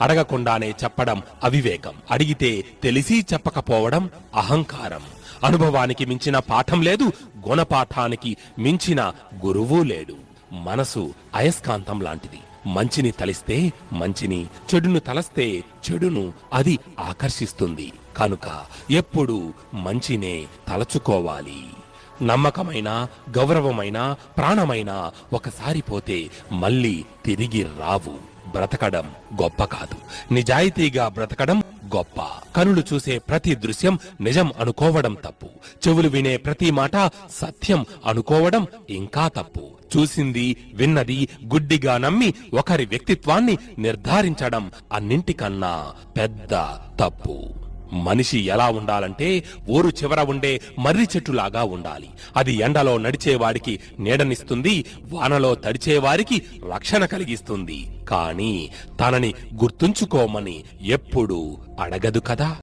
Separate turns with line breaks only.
అడగకుండానే చెప్పడం అవివేకం. అడిగితే తెలిసి చెప్పకపోవడం అహంకారం. అనుభవానికి మించిన పాఠం లేదు గుణపాఠానికి మించిన గురువు లేడు. మనసు అయస్కాంతం లాంటిది. మంచిని తలిస్తే మంచిని చెడును తలస్తే చెడును అది ఆకర్షిస్తుంది. కనుక ఎప్పుడు మంచినే తలచుకోవాలి. నమ్మకమైన గౌరవమైన ప్రాణమైన ఒకసారి పోతే మళ్ళీ తిరిగి రావు. బ్రతకడం గొప్ప కాదు. నిజాయితీగా బ్రతకడం గొప్ప. కనులు చూసే ప్రతి దృశ్యం నిజం అనుకోవడం తప్పు. చెవులు వినే ప్రతి మాట సత్యం అనుకోవడం ఇంకా తప్పు. చూసింది విన్నది గుడ్డిగా నమ్మి ఒకరి వ్యక్తిత్వాన్ని నిర్ధారించడం అన్నింటికన్నా పెద్ద తప్పు. మనిషి ఎలా ఉండాలంటే ఊరు చివర ఉండే మర్రి చెట్టులాగా ఉండాలి. అది ఎండలో నడిచేవాడికి నీడనిస్తుంది వానలో తడిచేవారికి రక్షణ కలిగిస్తుంది. కానీ తనని గుర్తుంచుకోమని ఎప్పుడూ అడగదు కదా?